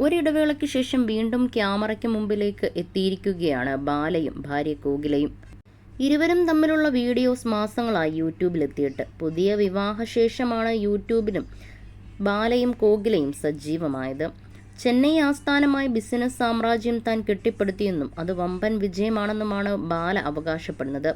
ഒരിടവേളയ്ക്ക് ശേഷം വീണ്ടും ക്യാമറയ്ക്ക് മുമ്പിലേക്ക് എത്തിയിരിക്കുകയാണ് ബാലയും ഭാര്യ കോകിലയും. ഇരുവരും തമ്മിലുള്ള വീഡിയോസ് മാസങ്ങളായി യൂട്യൂബിലെത്തിയിട്ട്. പുതിയ വിവാഹശേഷമാണ് യൂട്യൂബിലും ബാലയും കോകിലയും സജീവമായത്. ചെന്നൈ ആസ്ഥാനമായി ബിസിനസ് സാമ്രാജ്യം താൻ കെട്ടിപ്പടുത്തിയെന്നും അത് വമ്പൻ വിജയമാണെന്നുമാണ് ബാല അവകാശപ്പെടുന്നത്.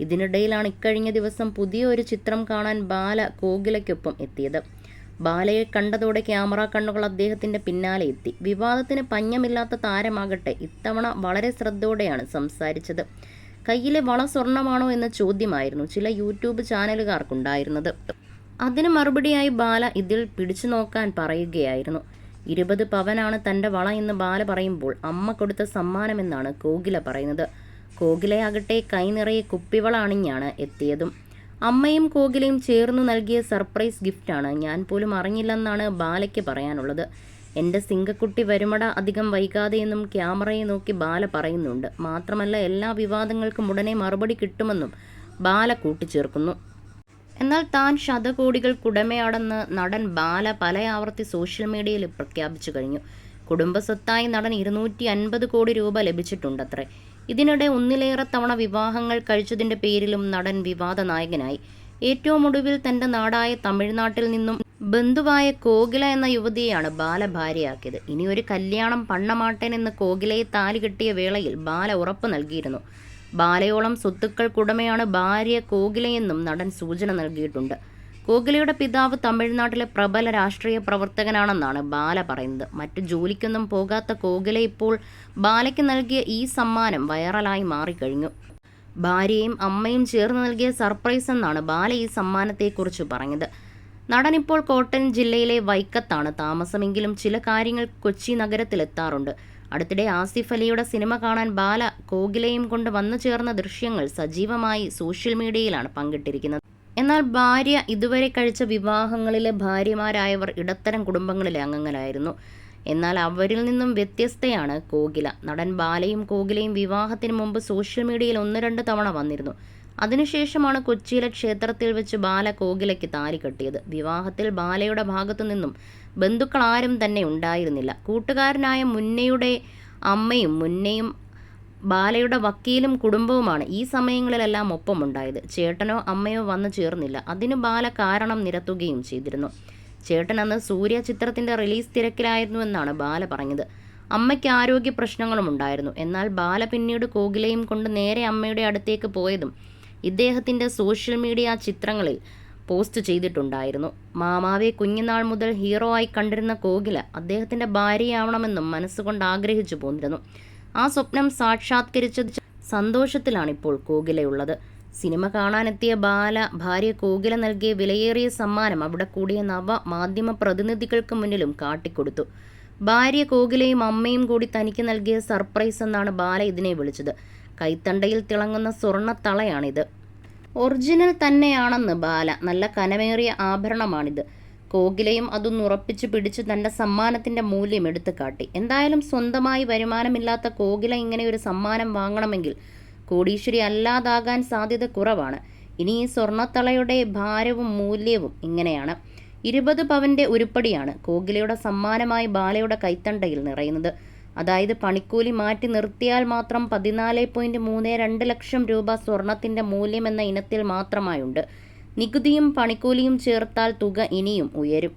ഇതിനിടയിലാണ് ഇക്കഴിഞ്ഞ ദിവസം പുതിയ ഒരു ചിത്രം കാണാൻ ബാല കോകിലയ്ക്കൊപ്പം എത്തിയത്. ബാലയെ കണ്ടതോടെ ക്യാമറ കണ്ണുകൾ അദ്ദേഹത്തിന്റെ പിന്നാലെ എത്തി. വിവാദത്തിന് പഞ്ഞമില്ലാത്ത താരമാകട്ടെ ഇത്തവണ വളരെ ശ്രദ്ധയോടെയാണ് സംസാരിച്ചത്. കയ്യിലെ വള സ്വർണമാണോ എന്ന ചോദ്യമായിരുന്നു ചില യൂട്യൂബ് ചാനലുകാർക്കുണ്ടായിരുന്നത്. അതിന് മറുപടിയായി ബാല ഇതിൽ പിടിച്ചു നോക്കാൻ പറയുകയായിരുന്നു. ഇരുപത് പവനാണ് തന്റെ വള എന്ന് ബാല പറയുമ്പോൾ അമ്മ കൊടുത്ത സമ്മാനമെന്നാണ് കോകില പറയുന്നത്. കോകിലയാകട്ടെ കൈനിറയെ കുപ്പിവള അണിഞ്ഞാണ് എത്തിയതും. അമ്മയും കോകിലയും ചേർന്ന് നൽകിയ സർപ്രൈസ് ഗിഫ്റ്റാണ്. ഞാൻ പോലും അറിഞ്ഞില്ലെന്നാണ് ബാലയ്ക്ക് പറയാനുള്ളത്. എന്റെ സിംഗക്കുട്ടി വരുമട അധികം വൈകാതെയെന്നും ക്യാമറയെ നോക്കി ബാല പറയുന്നുണ്ട്. മാത്രമല്ല എല്ലാ വിവാദങ്ങൾക്കും ഉടനെ മറുപടി കിട്ടുമെന്നും ബാല കൂട്ടിച്ചേർക്കുന്നു. എന്നാൽ താൻ ശതകോടികൾക്കുടമയാണെന്ന് നടൻ ബാല പല ആവർത്തി സോഷ്യൽ മീഡിയയിൽ പ്രഖ്യാപിച്ചു കഴിഞ്ഞു. കുടുംബസ്വത്തായി നടൻ ഇരുന്നൂറ്റി അൻപത് കോടി രൂപ ലഭിച്ചിട്ടുണ്ടത്രേ. ഇതിനിടെ ഒന്നിലേറെ തവണ വിവാഹങ്ങൾ കഴിച്ചതിന്റെ പേരിലും നടൻ വിവാദ നായകനായി. ഏറ്റവും ഒടുവിൽ തന്റെ നാടായ തമിഴ്നാട്ടിൽ നിന്നും ബന്ധുവായ കോകില എന്ന യുവതിയെയാണ് ബാല ഭാര്യയാക്കിയത്. ഇനി ഒരു കല്യാണം പണ്ണമാട്ടൻ എന്ന് കോകിലയെ താലി കെട്ടിയ വേളയിൽ ബാല ഉറപ്പ് നൽകിയിരുന്നു. ബാലയോളം സ്വത്തുക്കൾക്കുടമയാണ് ഭാര്യ കോകിലയെന്നും നടൻ സൂചന നൽകിയിട്ടുണ്ട്. കോകിലയുടെ പിതാവ് തമിഴ്നാട്ടിലെ പ്രബല രാഷ്ട്രീയ പ്രവർത്തകനാണെന്നാണ് ബാല പറയുന്നത്. മറ്റു ജോലിക്കൊന്നും പോകാത്ത കോഹ്ലെ ഇപ്പോൾ ബാലയ്ക്ക് നൽകിയ ഈ സമ്മാനം വൈറലായി മാറിക്കഴിഞ്ഞു. ഭാര്യയും അമ്മയും ചേർന്ന് നൽകിയ സർപ്രൈസ് എന്നാണ് ബാല ഈ സമ്മാനത്തെക്കുറിച്ച് പറഞ്ഞത്. നടൻ ഇപ്പോൾ കോട്ടയം ജില്ലയിലെ വൈക്കത്താണ്. താമസമെങ്കിലും ചില കാര്യങ്ങൾ കൊച്ചി നഗരത്തിലെത്താറുണ്ട്. അടുത്തിടെ ആസിഫ് അലിയുടെ സിനിമ കാണാൻ ബാല കോകിലയും കൊണ്ട് വന്നു ചേർന്ന ദൃശ്യങ്ങൾ സജീവമായി സോഷ്യൽ മീഡിയയിലാണ് പങ്കിട്ടിരിക്കുന്നത്. എന്നാൽ ഭാര്യ ഇതുവരെ കഴിച്ച വിവാഹങ്ങളിലെ ഭാര്യമാരായവർ ഇടത്തരം കുടുംബങ്ങളിലെ അംഗങ്ങളായിരുന്നു. എന്നാൽ അവരിൽ നിന്നും വ്യത്യസ്തയാണ് കോകില. നടൻ ബാലയും കോകിലയും വിവാഹത്തിന് മുമ്പ് സോഷ്യൽ മീഡിയയിൽ ഒന്ന് രണ്ട് തവണ വന്നിരുന്നു. അതിനുശേഷമാണ് കൊച്ചിയിലെ ക്ഷേത്രത്തിൽ വെച്ച് ബാല കോകിലയ്ക്ക് താലി കെട്ടിയത്. വിവാഹത്തിൽ ബാലയുടെ ഭാഗത്തു നിന്നും ബന്ധുക്കൾ ആരും തന്നെ ഉണ്ടായിരുന്നില്ല. കൂട്ടുകാരനായ മുന്നയുടെ അമ്മയും മുന്നയും ബാലയുടെ വക്കീലും കുടുംബവുമാണ് ഈ സമയങ്ങളിലെല്ലാം ഒപ്പമുണ്ടായത്. ചേട്ടനോ അമ്മയോ വന്നു ചേർന്നില്ല. അതിന് ബാല കാരണം നിരത്തുകയും ചെയ്തിരുന്നു. ചേട്ടൻ അന്ന് സൂര്യ ചിത്രത്തിന്റെ റിലീസ് തിരക്കിലായിരുന്നു എന്നാണ് ബാല പറഞ്ഞത്. അമ്മയ്ക്ക് ആരോഗ്യ പ്രശ്നങ്ങളും ഉണ്ടായിരുന്നു. എന്നാൽ ബാല പിന്നീട് കോകിലയും കൊണ്ട് നേരെ അമ്മയുടെ അടുത്തേക്ക് പോയതും ഇദ്ദേഹത്തിന്റെ സോഷ്യൽ മീഡിയ ചിത്രങ്ങളിൽ പോസ്റ്റ് ചെയ്തിട്ടുണ്ടായിരുന്നു. മാമാവെ കുഞ്ഞുനാൾ മുതൽ ഹീറോ ആയി കണ്ടിരുന്ന കോകില അദ്ദേഹത്തിന്റെ ഭാര്യയാവണമെന്നും മനസ്സുകൊണ്ട് ആഗ്രഹിച്ചു പോന്നിരുന്നു. ആ സ്വപ്നം സാക്ഷാത്കരിച്ചത് സന്തോഷത്തിലാണിപ്പോൾ കോകിലയുള്ളത്. സിനിമ കാണാനെത്തിയ ബാല ഭാര്യ കോകില നൽകിയ വിലയേറിയ സമ്മാനം അവിടെ കൂടിയ നവ മാധ്യമ പ്രതിനിധികൾക്ക് മുന്നിലും കാട്ടിക്കൊടുത്തു. ഭാര്യ കോകിലയും അമ്മയും കൂടി തനിക്ക് നൽകിയ സർപ്രൈസ് എന്നാണ് ബാല ഇതിനെ വിളിച്ചത്. കൈത്തണ്ടയിൽ തിളങ്ങുന്ന സ്വർണത്തളയാണിത്. ഒറിജിനൽ തന്നെയാണെന്ന് ബാല നല്ല കനമേറിയ ആഭരണമാണിത്. കോകിലയും അതൊന്ന് ഉറപ്പിച്ചു പിടിച്ച് തന്റെ സമ്മാനത്തിന്റെ മൂല്യം എടുത്തു കാട്ടി. എന്തായാലും സ്വന്തമായി വരുമാനമില്ലാത്ത കോകില ഇങ്ങനെ ഒരു സമ്മാനം വാങ്ങണമെങ്കിൽ കോടീശ്വരി അല്ലാതാകാൻ സാധ്യത കുറവാണ്. ഇനി ഈ സ്വർണത്തളയുടെ ഭാരവും മൂല്യവും ഇങ്ങനെയാണ്. ഇരുപത് പവന്റെ ഉരുപ്പടിയാണ് കോകിലയുടെ സമ്മാനമായി ബാലയുടെ കൈത്തണ്ടയിൽ നിറയുന്നത്. അതായത് പണിക്കൂലി മാറ്റി നിർത്തിയാൽ മാത്രം പതിനാല് പോയിന്റ് മൂന്ന് രണ്ട് ലക്ഷം രൂപ സ്വർണത്തിന്റെ മൂല്യം എന്ന ഇനത്തിൽ മാത്രമായുണ്ട്. നികുതിയും പണിക്കൂലിയും ചേർത്താൽ തുക ഇനിയും ഉയരും